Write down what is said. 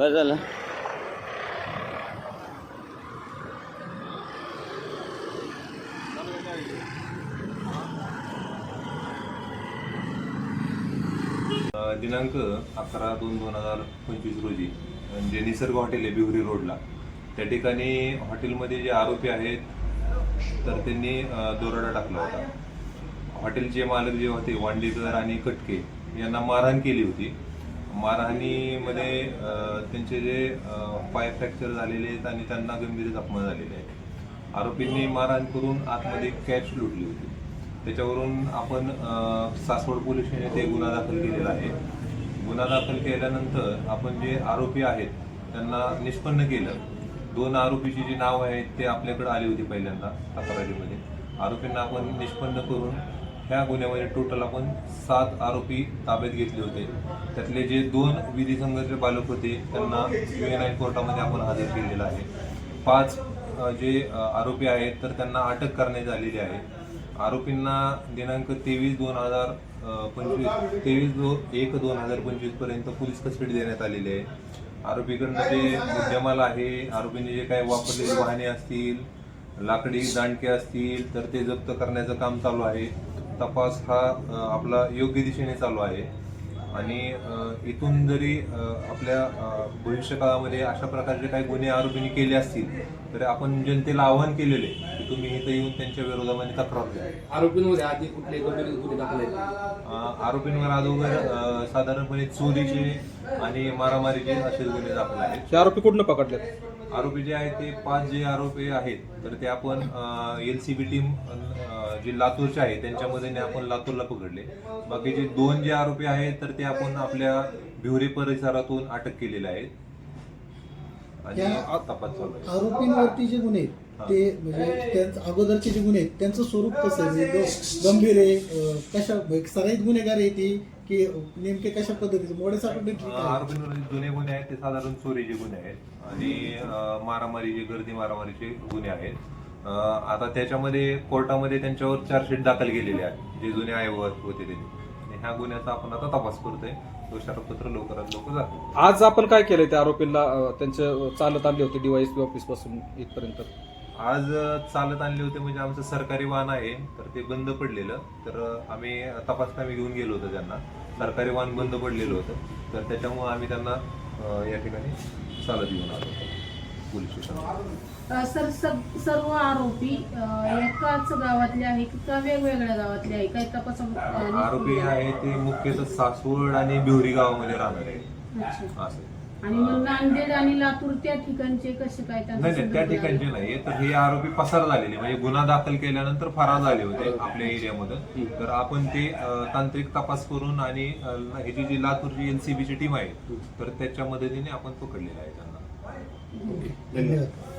बरं झालं. दिनांक अकरा दोन दोन हजार पंचवीस रोजी जे निसर्ग हॉटेल आहे बिहुरी रोडला. त्या ठिकाणी हॉटेलमध्ये जे आरोपी आहेत तर त्यांनी अ, दोरडा टाकला होता. हॉटेलचे मालक जे होते वांडेकर आणि कटके यांना मारहाण केली होती. मारहाणीमध्ये त्यांचे जे पाय फ्रॅक्चर झालेले आहेत आणि त्यांना गंभीर जखमा झालेल्या आहेत. आरोपींनी मारहाण करून आतमध्ये कॅश लुटली होती. त्याच्यावरून आपण सासवड पोलीस स्टेशन येथे गुन्हा दाखल केलेला आहे. गुन्हा दाखल केल्यानंतर आपण जे आरोपी आहेत त्यांना निष्पन्न केलं. दोन आरोपीची जी नाव आहेत ते आपल्याकडे आली होती पहिल्यांदा तक्रारीमध्ये. आरोपींना आपण निष्पन्न करून ह्या गुन्ह्यामध्ये टोटल आपण सात आरोपी ताब्यात घेतले होते. त्यातले जे दोन विधिसंघाचे बालक होते त्यांना यू नाईट कोर्टामध्ये आपण हजर केलेला आहे. पाच जे आरोपी आहेत तर त्यांना अटक करण्यात आलेली आहे. आरोपींना दिनांक तेवीस दोन हजार पंचवीस तेवीस दो एक दोन हजार पंचवीसपर्यंत पोलीस कस्टडी देण्यात आलेली आहे. आरोपीकडनं जे मुद्देमाल आहे आरोपींनी जे काही वापरलेली वाहने असतील लाकडी दांडके असतील तर ते जप्त करण्याचं काम चालू आहे. तपास हा आपला योग्य दिशेने चालू आहे. आणि इथून जरी आपल्या भविष्यकाळामध्ये अशा प्रकारचे काही गुन्हे आरोपींनी केले असतील तर आपण जनतेला आवाहन केलेले तुम्ही इथं येऊन त्यांच्या विरोधामध्ये तक्रार द्या आरोपींमध्ये आधी कुठले गंभीर गुन्हे दाखल आहेत? अ, आरोपींवर अगोदर अ, साधारणपणे चोरीचे आणि मारामारीचे असे गुन्हे दाखल आहेत. हे आरोपी कुठनं पकडले आरोपी जे आहेत ते पाच जे आरोपी आहेत तर ते आपण एल सी बी टीम जे लातूरचे आहे त्यांच्या मदतीने आपण लातूरला पकडले. बाकीचे दोन जे आरोपी आहेत तर ते आपण आपल्या भिवरे परिसरातून अटक केलेले आहेत. आणि तपास चालू आहे. आरोपींवरती जे गुन्हे आहेत, ते म्हणजे त्यांचं अगोदरचे जे गुन्हे आहेत त्यांचं स्वरूप कसं आहे? म्हणजे गंभीर आहे अं, कशा म्हणजे सराईत गुन्हेगार आहे ती की नेमके कशा पद्धतीचे? मोडे सापडले अ, आरोपींवर जे जुने गुन्हे आहेत ते साधारण चोरीचे गुन्हे आहेत. आणि अ, मारामारीचे गर्दी मारामारीचे गुन्हे आहेत. अ, आता त्याच्यामध्ये कोर्टामध्ये त्यांच्यावर चार्जशीट दाखल केलेले आहे जे जुने आयोग होते त्यांनी आणि ह्या गुन्ह्याचा आपण आता तपास करतोय. दोषारोपपत्र लवकरात लवकर जातो आज आपण काय केलंय त्या आरोपींना अं, त्यांचे चालत आणले होते डीवायएसपी ऑफिसपासून इथपर्यंत? आज चालत आणले होते म्हणजे आमचं सरकारी वाहन आहे तर ते बंद पडलेलं. तर आम्ही तपासकामी घेऊन गेलो होतो त्यांना. सरकारी वाहन बंद पडलेलं होतं. तर त्याच्यामुळे आम्ही त्यांना या ठिकाणी चालत घेऊन आलो होतो. पोलीस स्टेशनला. अ, सर सर्व आरोपी एकाच गावातले आहे की का वेगवेगळ्या गावातले आहे? काही तपास आरोपी आहे ते मुख्यतः सासवड आणि बिवरी गावामध्ये राहणार. आहे असं आणि मग नांदेड आणि लातूर त्या ठिकाणचे कसे काय त्यांचा नाही नाही त्या संदर्भ ठिकाणचे नाही. तर हे आरोपी पसार झालेले. म्हणजे गुन्हा दाखल केल्यानंतर फरार झाले होते आपल्या एरियामध्ये. तर आपण ते अ, तांत्रिक तपास करून आणि अ, ह्याची जी लातूरची एनसीबीची टीम आहे तर त्याच्या मदतीने आपण पकडलेलं आहे त्यांना. धन्यवाद.